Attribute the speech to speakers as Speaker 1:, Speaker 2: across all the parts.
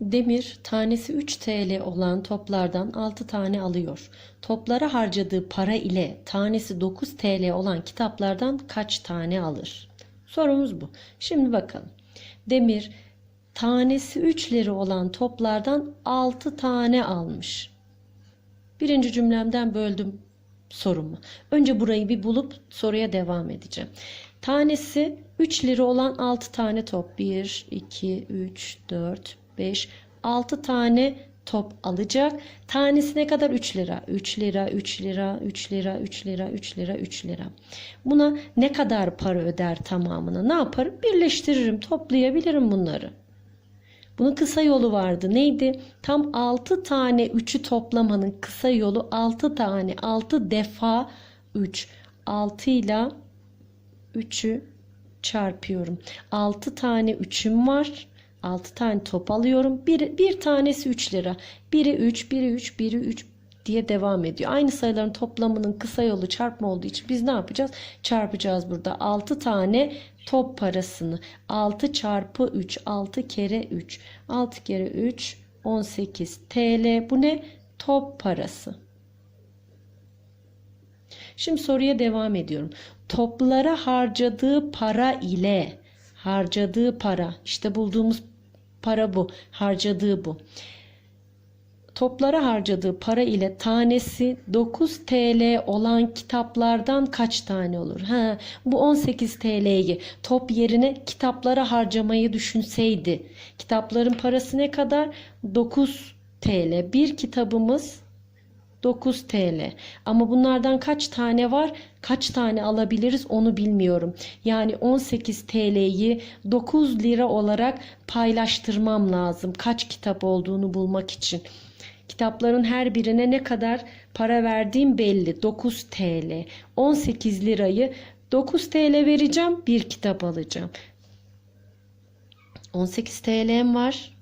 Speaker 1: Demir tanesi 3 TL olan toplardan 6 tane alıyor. Toplara harcadığı para ile tanesi 9 TL olan kitaplardan kaç tane alır? Sorumuz bu. Şimdi bakalım. Demir tanesi 3 lira olan toplardan 6 tane almış. Birinci cümlemden böldüm sorumu. Önce burayı bir bulup soruya devam edeceğim. Tanesi 3 lira olan 6 tane top. 1, 2, 3, 4, 5, 6 tane top alacak. Tanesi ne kadar? 3 lira. 3 lira, 3 lira, 3 lira, 3 lira, 3 lira, 3 lira. Buna ne kadar para öder tamamını? Ne yaparım? Birleştiririm, toplayabilirim bunları. Bunun kısa yolu vardı. Neydi? Tam 6 tane 3'ü toplamanın kısa yolu 6 tane 6 defa 3. 6 ile 3'ü çarpıyorum. 6 tane 3'üm var. 6 tane top alıyorum. Bir, bir tanesi 3 lira. Biri 3, biri 3, biri 3 diye devam ediyor. Aynı sayıların toplamının kısa yolu çarpma olduğu için biz ne yapacağız? Çarpacağız burada. 6 tane top parasını. 6 çarpı 3. 6 kere 3. 6 kere 3 18 TL. Bu ne? Top parası. Şimdi soruya devam ediyorum. Toplara harcadığı para ile harcadığı para işte bulduğumuz para bu. Harcadığı bu. Toplara harcadığı para ile tanesi 9 TL olan kitaplardan kaç tane olur? Ha, bu 18 TL'yi top yerine kitaplara harcamayı düşünseydi. Kitapların parası ne kadar? 9 TL. Bir kitabımız 9 TL. Ama bunlardan kaç tane var? Kaç tane alabiliriz onu bilmiyorum. Yani 18 TL'yi 9 lira olarak paylaştırmam lazım. Kaç kitap olduğunu bulmak için. Kitapların her birine ne kadar para verdiğim belli. 9 TL. 18 lirayı 9 TL vereceğim. Bir kitap alacağım. 18 TL'm var.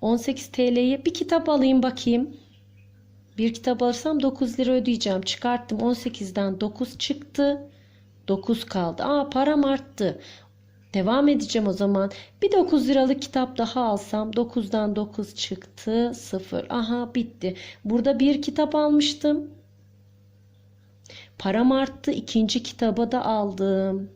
Speaker 1: 18 TL'ye bir kitap alayım bakayım. Bir kitap alırsam 9 lira ödeyeceğim. Çıkarttım 18'den 9 çıktı. 9 kaldı. Aa param arttı. Devam edeceğim o zaman. Bir 9 liralık kitap daha alsam 9'dan 9 çıktı 0. Aha bitti. Burada bir kitap almıştım. Param arttı. ikinci kitaba da aldım.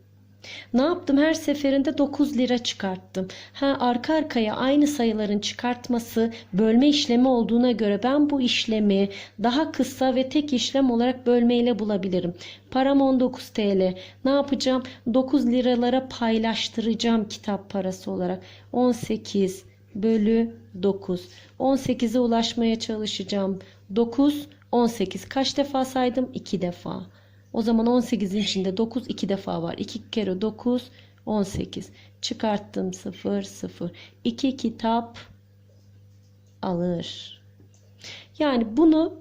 Speaker 1: Ne yaptım? Her seferinde 9 lira çıkarttım. Ha arka arkaya aynı sayıların çıkartması bölme işlemi olduğuna göre ben bu işlemi daha kısa ve tek işlem olarak bölmeyle bulabilirim. Param 19 TL. Ne yapacağım? 9 liralara paylaştıracağım kitap parası olarak. 18 bölü 9. 18'e ulaşmaya çalışacağım. 9, 18. Kaç defa saydım? 2 defa. O zaman 18'in içinde 9 2 defa var. 2 kere 9 18. Çıkarttım 0 0. 2 kitap alır. Yani bunu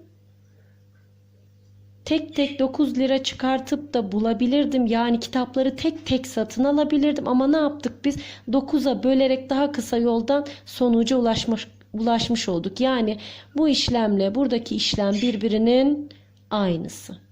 Speaker 1: tek tek 9 lira çıkartıp da bulabilirdim. Yani kitapları tek tek satın alabilirdim. Ama ne yaptık biz? 9'a bölerek daha kısa yoldan sonuca ulaşmış, ulaşmış olduk. Yani bu işlemle buradaki işlem birbirinin aynısı.